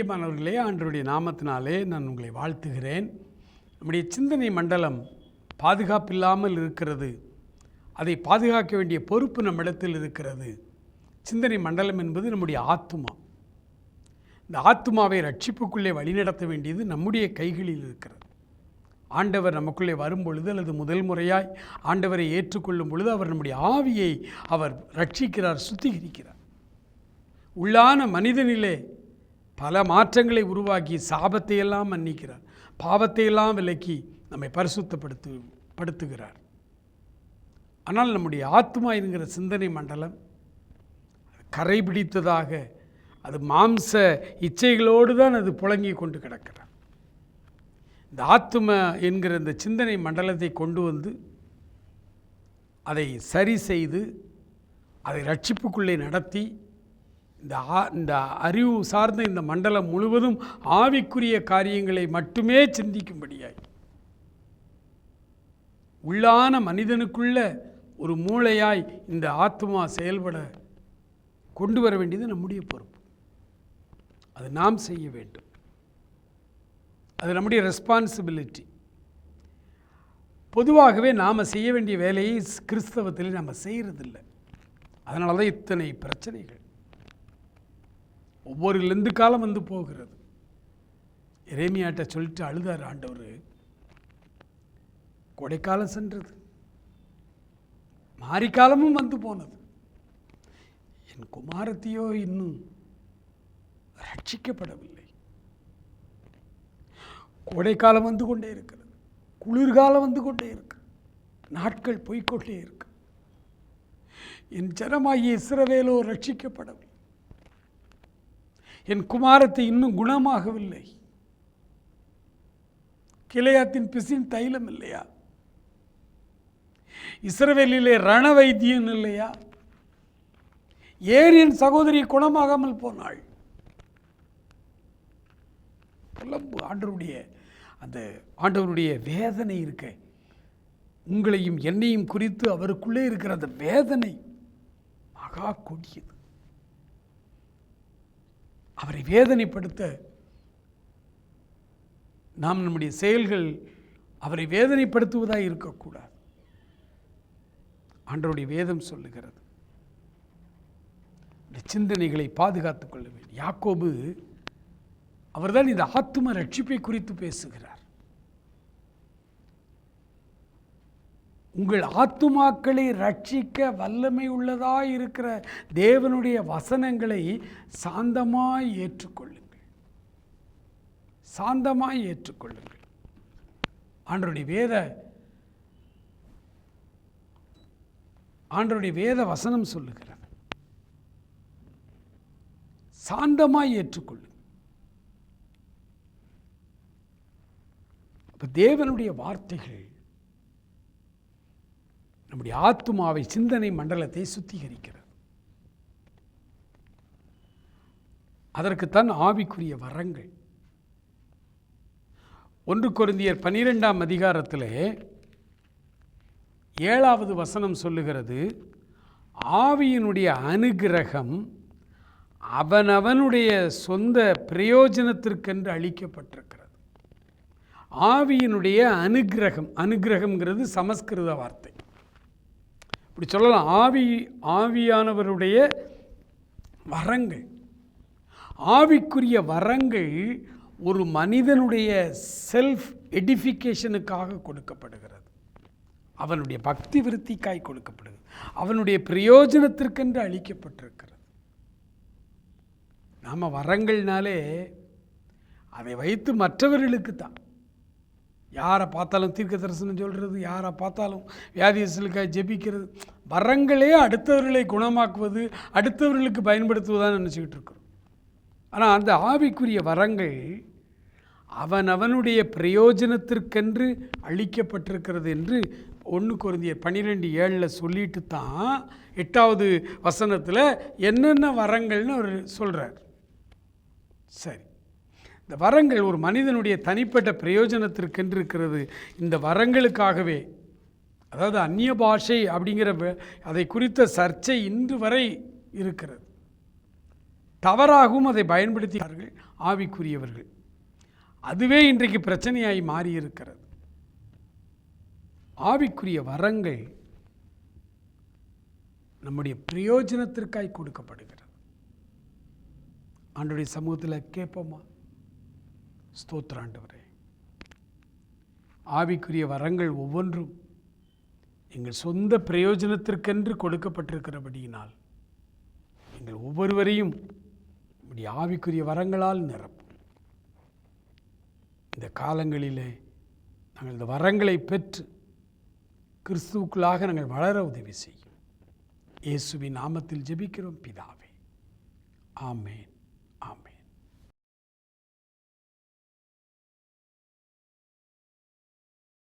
பிரியமானவர்களே ஆண்டவருடைய நாமத்தினாலே நான் உங்களை வாழ்த்துகிறேன். நம்முடைய சிந்தனை மண்டலம் பாதுகாப்பில்லாமல் இருக்கிறது. அதை பாதுகாக்க வேண்டிய பொறுப்பு நம்மிடத்தில் இருக்கிறது. சிந்தனை மண்டலம் என்பது நம்முடைய ஆத்மா இந்த ஆத்மாவை ரட்சிப்புக்குள்ளே வழிநடத்த வேண்டியது நம்முடைய கைகளில் இருக்கிறது. ஆண்டவர் நமக்குள்ளே வரும் பொழுது அல்லது முதல் முறையாய் ஆண்டவரை ஏற்றுக்கொள்ளும் பொழுது அவர் நம்முடைய ஆவியை அவர் ரட்சிக்கிறார் சுத்திகரிக்கிறார். உள்ளான மனிதனிலே பல மாற்றங்களை உருவாக்கி சாபத்தை எல்லாம் மன்னிக்கிறார். பாவத்தை எல்லாம் விலக்கி நம்மை பரிசுத்தப்படுத்து படுத்துகிறார். ஆனால் நம்முடைய ஆத்மா என்கிற சிந்தனை மண்டலம் கரை பிடித்ததாக அது மாம்ச இச்சைகளோடு தான் அது புழங்கி கொண்டு கிடக்கிறார் இந்த ஆத்ம என்கிற இந்த சிந்தனை மண்டலத்தை கொண்டு வந்து அதை சரி செய்து அதை ரட்சிப்புக்குள்ளே நடத்தி இந்த ஆ இந்த அறிவு சார்ந்த இந்த மண்டலம் முழுவதும் ஆவிக்குரிய காரியங்களை மட்டுமே சிந்திக்கும்படியாய். உள்ளான மனிதனுக்குள்ள ஒரு மூளையாய் இந்த ஆத்மா செயல்பட கொண்டு வர வேண்டியது நம்முடைய பொறுப்பு. அது நாம் செய்ய வேண்டும். அது நம்முடைய ரெஸ்பான்சிபிலிட்டி பொதுவாகவே நாம் செய்ய வேண்டிய வேலையை கிறிஸ்தவத்தில் நம்ம செய்கிறதில்ல அதனால தான் இத்தனை பிரச்சனைகள். ஒவ்வொரு லெந்து காலம் வந்து போகிறது. இறைமையாட்ட சொல்லிட்டு அழுதார் ஆண்டவர். கொடைக்காலம் சென்றது. மாரிக்காலமும் வந்து போனது. என் குமாரத்தையோ இன்னும் ரட்சிக்கப்படவில்லை. கோடைக்காலம் வந்து கொண்டே இருக்கிறது. குளிர்காலம் வந்து கொண்டே இருக்கு. நாட்கள் போய்கொண்டே இருக்கு. என் ஜனமாகிய இஸ்ரவேலோ ரட்சிக்கப்படவில்லை. என் குமாரத்தை இன்னும் குணமாகவில்லை. கிளையாத்தின் பிசின் தைலம் இல்லையா? இஸ்ரவேலிலே ரண வைத்தியம் இல்லையா? ஏரியின் சகோதரி குணமாகாமல் போனாள்? புலம்பு ஆண்டவருடைய அந்த ஆண்டவருடைய வேதனை இருக்க உங்களையும் என்னையும் குறித்து அவருக்குள்ளே இருக்கிற அந்த வேதனை மகா கொடியது. அவரை வேதனைப்படுத்த நாம் நம்முடைய செயல்கள் அவரை வேதனைப்படுத்துவதாக இருக்கக்கூடாது. அன்றோடைய வேதம் சொல்லுகிறது. இந்த சிந்தனைகளை பாதுகாத்துக் கொள்ள வேண்டும். யாக்கோபு அவர்தான் இந்த ஆத்தும ரட்சிப்பை குறித்து பேசுகிறார். உங்கள் ஆத்துமாக்களை ரட்சிக்க வல்லமை உள்ளதாக இருக்கிற தேவனுடைய வசனங்களை சாந்தமாய் ஏற்றுக்கொள்ளுங்கள். சாந்தமாய் ஏற்றுக்கொள்ளுங்கள். ஆண்டருடைய வேத ஆண்டருடைய வேத வசனம் சொல்லுகிறது. சாந்தமாய் ஏற்றுக்கொள்ளுங்கள். இப்போ தேவனுடைய வார்த்தைகள் நம்முடைய ஆத்மாவை சிந்தனை மண்டலத்தை சுத்திகரிக்கிறது. அதற்குத்தான் ஆவிக்குரிய வரங்கள். ஒன்று குருந்தியர் பன்னிரெண்டாம் அதிகாரத்தில் ஏழாவது வசனம் சொல்லுகிறது ஆவியினுடைய அனுகிரகம் அவனவனுடைய சொந்த பிரயோஜனத்திற்கென்று அளிக்கப்பட்டிருக்கிறது. ஆவியினுடைய அனுகிரகம் அனுகிரகம்ங்கிறது சமஸ்கிருத வார்த்தை. இப்படி சொல்லலாம். ஆவி ஆவியானவருடைய வரங்கள். ஆவிக்குரிய வரங்கள் ஒரு மனிதனுடைய செல்ஃப் எடிஃபிகேஷனுக்காக கொடுக்கப்படுகிறது. அவனுடைய பக்தி விருத்திக்காய் கொடுக்கப்படுகிறது. அவனுடைய பிரயோஜனத்திற்கென்று அளிக்கப்பட்டிருக்கிறது. நாம் வரங்கள்னாலே அதை வைத்து மற்றவர்களுக்கு தான் யாரை பார்த்தாலும் தீர்க்க தரிசனம் சொல்கிறது யாரை பார்த்தாலும் வியாதியர்களுக்காக ஜெபிக்கிறது. வரங்களே அடுத்தவர்களை குணமாக்குவது அடுத்தவர்களுக்கு பயன்படுத்துவதான்னு நினச்சிக்கிட்டு இருக்கிறோம். ஆனால் அந்த ஆவிக்குரிய வரங்கள் அவன் அவனுடைய பிரயோஜனத்திற்கென்று அளிக்கப்பட்டிருக்கிறது என்று ஒன்று குருந்திய பன்னிரெண்டு ஏழில் சொல்லிட்டு தான் எட்டாவது வசனத்தில் என்னென்ன வரங்கள்னு அவர் சொல்கிறார் சரி. இந்த வரங்கள் ஒரு மனிதனுடைய தனிப்பட்ட பிரயோஜனத்திற்கென்று இருக்கிறது இந்த வரங்களுக்காகவே அதாவது அந்நிய பாஷை அப்படிங்கிற அதை குறித்த சர்ச்சை இன்று வரை இருக்கிறது. தவறாகவும் அதை பயன்படுத்தினார்கள் ஆவிக்குரியவர்கள். அதுவே இன்றைக்கு பிரச்சனையாய் மாறியிருக்கிறது. ஆவிக்குரிய வரங்கள் நம்முடைய பிரயோஜனத்திற்காய் கொடுக்கப்படுகிறது. ஆண்டுடைய சமூகத்தில் கேட்போமா? ஸ்தோத்திராண்டவரே. ஆவிக்குரிய வரங்கள் ஒவ்வொன்றும் எங்கள் சொந்த பிரயோஜனத்திற்கென்று கொடுக்கப்பட்டிருக்கிறபடியினால் எங்கள் ஒவ்வொருவரையும் இப்படி ஆவிக்குரிய வரங்களால் நிரப்பும். இந்த காலங்களிலே நாங்கள் இந்த வரங்களை பெற்று கிறிஸ்துவுக்குள்ளாக நாங்கள் வளர உதவி செய்யும். இயேசுவின் நாமத்தில் ஜெபிக்கிறோம் பிதாவே. ஆமென்.